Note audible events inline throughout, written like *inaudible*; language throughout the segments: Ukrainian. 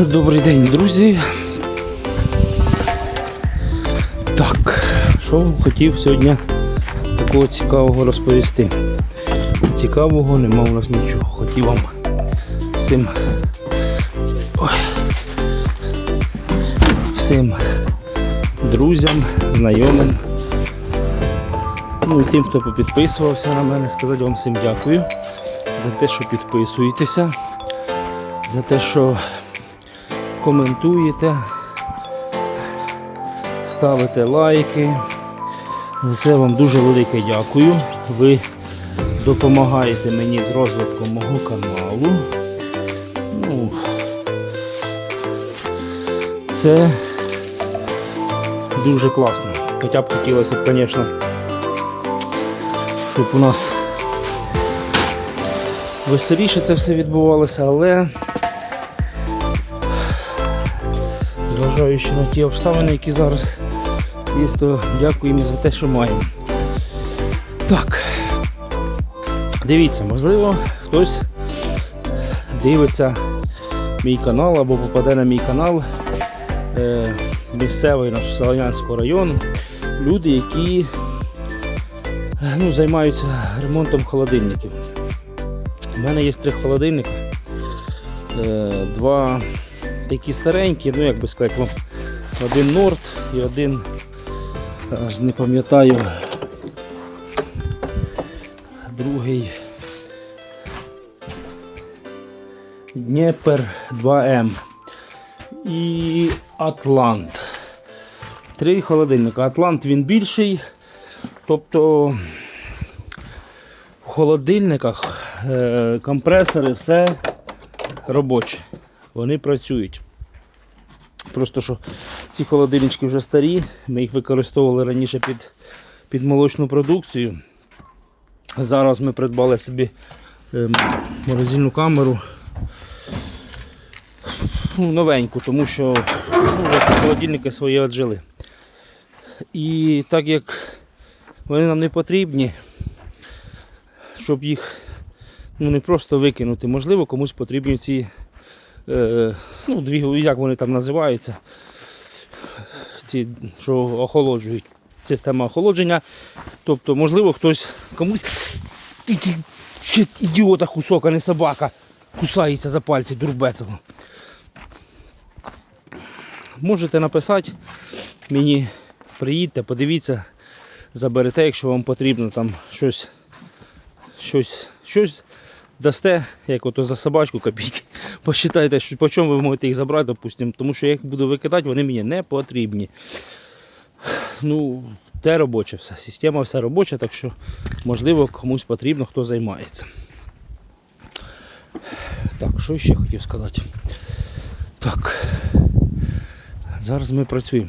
Добрий день, друзі. Так, що хотів сьогодні такого цікавого розповісти. Цікавого нема у нас нічого. Хотів вам всім ой, всім друзям, знайомим. Ну і тим, хто попідписувався на мене, сказати вам всім дякую за те, що підписуєтеся, за те, що коментуєте, ставите лайки. За це вам дуже велике дякую. Ви допомагаєте мені з розвитком мого каналу. Ну, це дуже класно. Хоча б хотілося б, звісно, щоб у нас веселіше це все відбувалося, але зважаючи на ті обставини, які зараз є, то дякуємо за те, що маємо. Так, дивіться, можливо, хтось дивиться мій канал або попаде на мій канал е, місцевий наш Солонянського району. Люди, які е, ну, займаються ремонтом холодильників. У мене є три холодильника. Е, два такі старенькі, ну як би сказати, вам, один Норд і один, аж не пам'ятаю, другий Дніпер 2М і Атлант. Три холодильника. Атлант він більший, тобто в холодильниках е, компресори, все робоче. Вони працюють. Просто що ці холодильнички вже старі, ми їх використовували раніше під, під молочну продукцію. Зараз ми придбали собі ем, морозильну камеру. Ну, новеньку, тому що ну, вже холодильники свої віджили. І так як вони нам не потрібні, щоб їх ну, не просто викинути, можливо, комусь потрібні ці ну, дві, як вони там називаються, ці, що охолоджують. Система охолодження. Тобто, можливо, хтось комусь ще ідіота кусок, а не собака, кусається за пальці дурбецело. Можете написати мені, приїдьте, подивіться, заберете, якщо вам потрібно там щось, щось, щось дасте, як ото за собачку копійки. Посчитайте, що по чому ви можете їх забрати, допустимо, тому що я їх буду викидати, вони мені не потрібні. Ну, те робоче все. Система вся робоча, так що можливо комусь потрібно, хто займається. Так, що ще хотів сказати? Так. Зараз ми працюємо.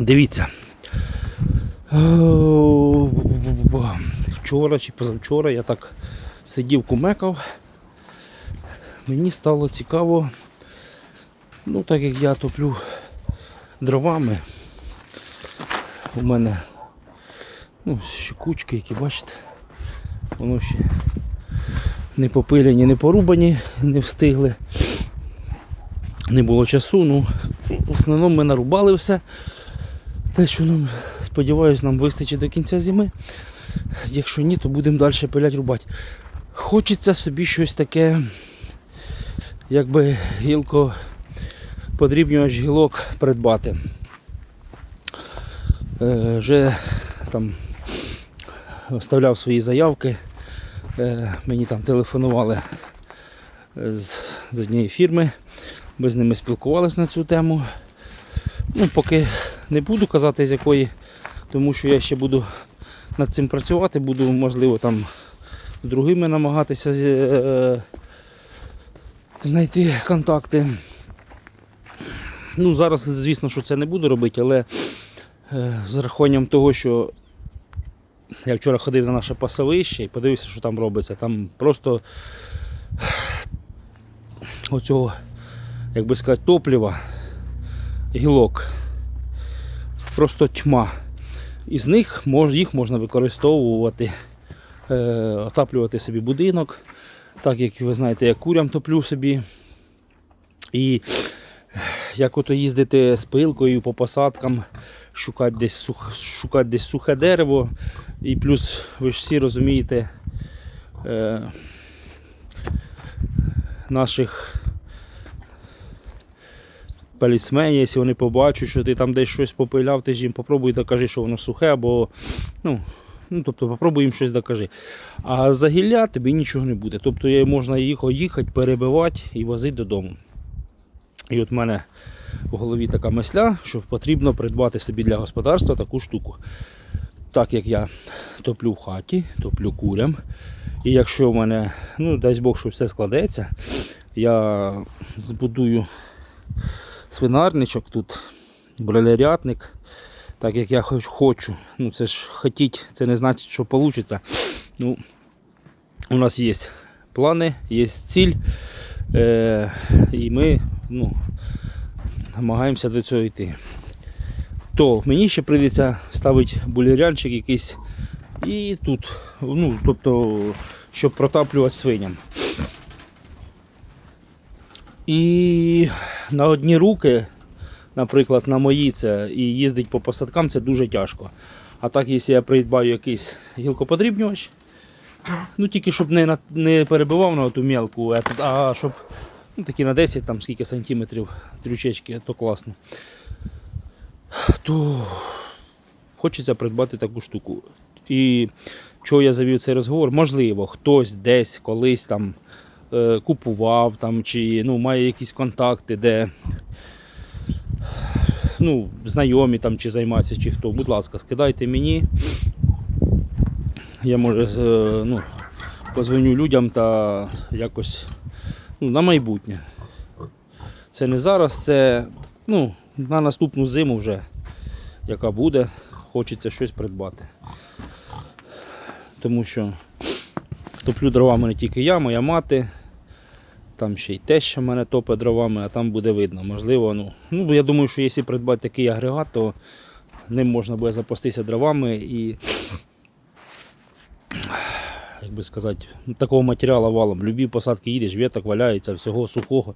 Дивіться. Вчора чи позавчора я так сидів кумекав. Мені стало цікаво, ну так як я топлю дровами, у мене ну, ще кучки, які бачите, воно ще не попилені, не порубані, не встигли. Не було часу, ну в основному ми нарубали все. Те, що нам, сподіваюся, нам вистачить до кінця зими. Якщо ні, то будемо далі пилять рубати. Хочеться собі щось таке, якби гілко подрібнювач гілок придбати. Е, вже там оставляв свої заявки. Е, мені там телефонували з, з однієї фірми. Ми з ними спілкувалися на цю тему. Ну, Поки не буду казати з якої, тому що я ще буду над цим працювати, буду, можливо, там з другими намагатися е, знайти контакти. Ну, Зараз, звісно, що це не буду робити, але е, з рахуванням того, що я вчора ходив на наше пасовище і подивився, що там робиться. Там просто оцього, як би сказати, топлива, гілок. Просто тьма. Із них їх можна використовувати, е, отаплювати собі будинок. Так як ви знаєте, я курям топлю собі І як ото їздити з пилкою по посадкам, шукати десь, сух, шукати десь сухе дерево. І плюс, ви ж всі розумієте, е, наших полісменів, якщо вони побачать, що ти там десь щось попиляв, ти ж їм попробуй докажи, що воно сухе, або ну, ну, тобто попробуй їм щось докажи. А за гілля тобі нічого не буде. Тобто можна їх їхати, перебивати і возити додому. І от в мене в голові така мисля, що потрібно придбати собі для господарства таку штуку. Так як я топлю в хаті, топлю курям. І якщо в мене, ну дай Бог, що все складеться, я збудую свинарничок тут, бролерятник, так як я хоч- хочу. Ну це ж хотіть, це не значить, що вийде. Ну, у нас є плани, є ціль, е, і ми ну, намагаємося до цього йти. То мені ще прийдеться ставити булерянчик якийсь і тут, ну, тобто, щоб протаплювати свиням. І на одні руки, наприклад, на мої це і їздить по посадкам це дуже тяжко. А так, якщо я придбаю якийсь гілкоподрібнювач, ну тільки щоб не, не перебивав на ту етот, а щоб ну, такі на 10 там скільки сантиметрів трючечки, то класно. То хочеться придбати таку штуку. І чого я завів цей розговор? Можливо, хтось десь колись там е, купував там, чи ну, має якісь контакти, де ну, знайомі там, чи займаються, чи хто. Будь ласка, скидайте мені. Я може е, ну, позвоню людям та якось ну, на майбутнє. Це не зараз, це ну, на наступну зиму вже, яка буде, хочеться щось придбати. Тому що топлю дровами не тільки я, моя мати. Там ще й теща мене топить дровами, а там буде видно. Можливо, ну, ну я думаю, що якщо придбати такий агрегат, то ним можна буде запастися дровами і, як би сказати, ну, такого матеріалу валом. Любі посадки їдеш, віток валяється, всього сухого,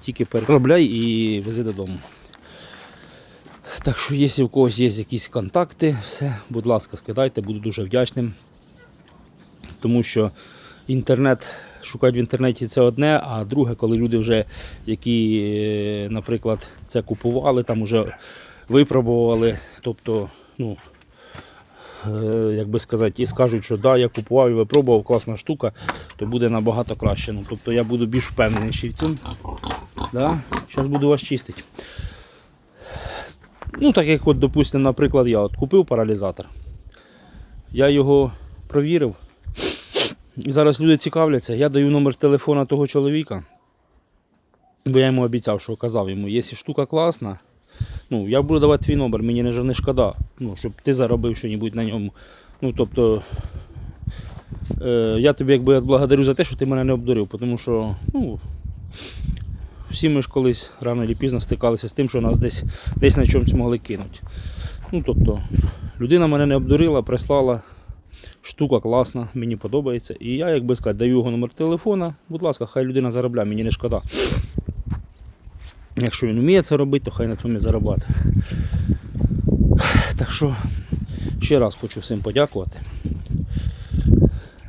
тільки переробляй і вези додому. Так що, якщо в когось є якісь контакти, все, будь ласка, скидайте, буду дуже вдячним. Тому що інтернет, шукати в інтернеті це одне, а друге, коли люди вже, які, е, наприклад, це купували, там вже випробували, тобто, ну, е, як би сказати, і скажуть, що да, я купував і випробував, класна штука, то буде набагато краще. Ну, тобто я буду більш впевнений ще в цьому. Да? Зараз буду вас чистити. Ну, так як, от, допустимо, наприклад, я от купив паралізатор. Я його провірив. Зараз люди цікавляться. Я даю номер телефона того чоловіка. Бо я йому обіцяв, що казав йому, якщо штука класна, ну, я буду давати твій номер, мені не, не шкода, ну, щоб ти заробив щось на ньому. Ну, тобто, е, я тобі якби благодарю за те, що ти мене не обдурив, тому що ну, всі ми ж колись рано чи пізно стикалися з тим, що нас десь, десь на чомусь могли кинути. Ну, тобто, людина мене не обдурила, прислала штука класна, мені подобається. І я, як би сказати, даю його номер телефона. Будь ласка, хай людина заробляє, мені не шкода. Якщо він вміє це робити, то хай на цьому і заробляти. Так що ще раз хочу всім подякувати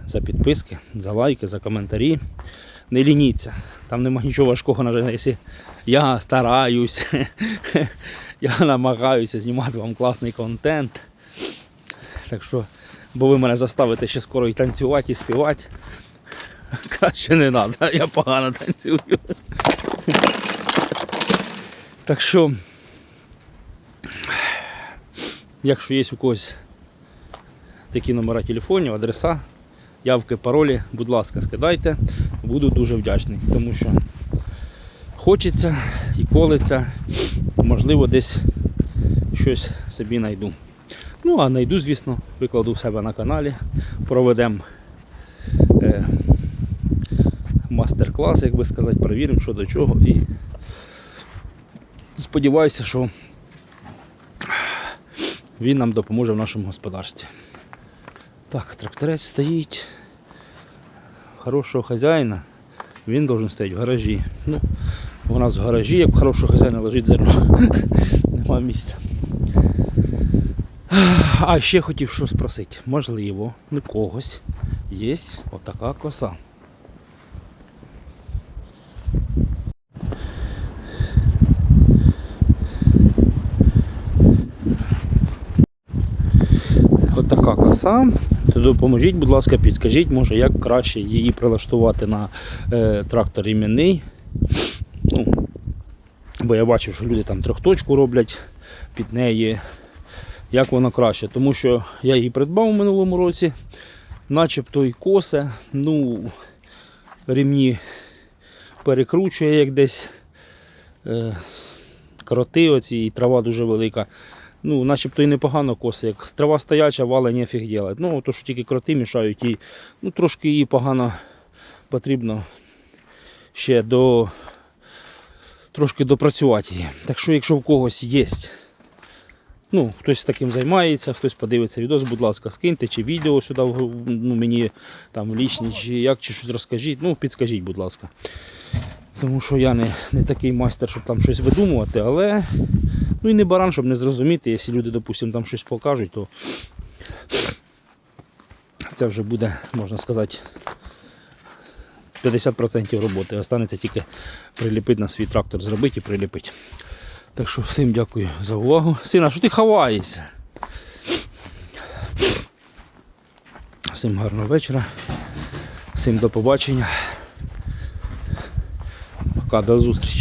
за підписки, за лайки, за коментарі. Не лініться, там нема нічого важкого, на жаль, якщо я стараюсь, *laughs* я намагаюся знімати вам класний контент. Так що бо ви мене заставите ще скоро і танцювати, і співати. Краще не треба, я погано танцюю. Так що, якщо є у когось такі номера телефонів, адреса, явки, паролі, будь ласка, скидайте, буду дуже вдячний, тому що хочеться і колиться, можливо, десь щось собі знайду. Ну, а знайду, звісно, викладу в себе на каналі, проведемо е, мастер-клас, як би сказати, перевіримо, що до чого. І сподіваюся, що він нам допоможе в нашому господарстві. Так, тракторець стоїть. Хорошого хазяїна, він должен стояти в гаражі. Ну, У нас в гаражі, як хорошого хазяїна лежить зерно. *laughs* Нема місця. А ще хотів що спросити. Можливо, у когось є отака коса. От така коса. То допоможіть, будь ласка, підскажіть, може, як краще її прилаштувати на е, трактор іменний. Ну, бо я бачив, що люди там трьохточку роблять під неї. Як воно краще? Тому що я її придбав у минулому році, начебто і косе, ну, ремні перекручує як десь е, кроти оці, і трава дуже велика. Ну, начебто і непогано коси. Як трава стояча, вала нефіг делать. Ну, то, що тільки кроти мішають і ну, трошки її погано потрібно ще до трошки допрацювати її. Так що, якщо в когось є, ну, хтось таким займається, хтось подивиться відос, будь ласка, скиньте чи відео сюди ну, мені там в лічні, чи як, чи щось розкажіть. Ну, підскажіть, будь ласка. Тому що я не, не такий майстер, щоб там щось видумувати, але ну і не баран, щоб не зрозуміти, якщо люди, допустимо, там щось покажуть, то це вже буде, можна сказати, 50% роботи. Останеться тільки приліпити на свій трактор, зробити і приліпити. Так що всім дякую за увагу. Сина, що ти ховаєшся? Всім гарного вечора. Всім до побачення. Пока, до зустрічі.